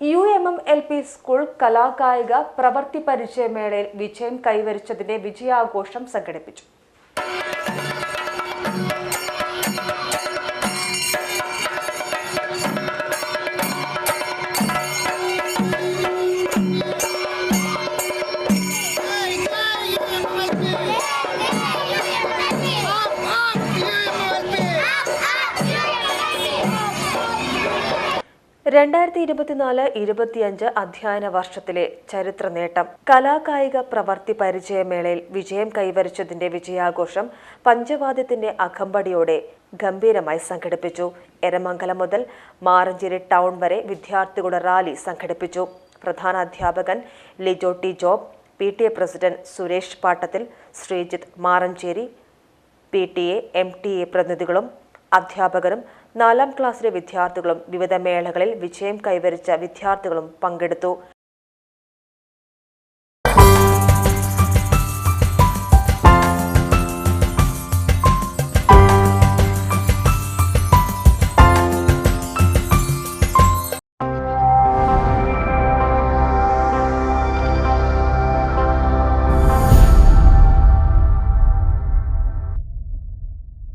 U M M L P school കലാകായിക പ്രവൃത്തി പരിചയമേളയിൽ വിജയം കൈവരിച്ചതിന്റെ വിജയാഘോഷം സംഘടിപ്പിച്ചു. രണ്ടായിരത്തി ഇരുപത്തിനാല് ഇരുപത്തിയഞ്ച് അധ്യയന വർഷത്തിലെ ചരിത്ര നേട്ടം. കലാകായിക പ്രവർത്തി പരിചയമേളയിൽ വിജയം കൈവരിച്ചതിന്റെ വിജയാഘോഷം പഞ്ചവാദ്യത്തിന്റെ അകമ്പടിയോടെ ഗംഭീരമായി സംഘടിപ്പിച്ചു. എരമംഗലം മുതൽ മാറഞ്ചേരി ടൗൺ വരെ വിദ്യാർത്ഥികളുടെ റാലി സംഘടിപ്പിച്ചു. പ്രധാന അധ്യാപകൻ Lijo T Job P T A president Suresh Pattathil Sreejith Maranchery P T A M T A പ്രതിനിധികളും അധ്യാപകരും നാലാം ക്ലാസ്സിലെ വിദ്യാർത്ഥികളും വിവിധ മേളകളിൽ വിജയം കൈവരിച്ച വിദ്യാർത്ഥികളും പങ്കെടുത്തു.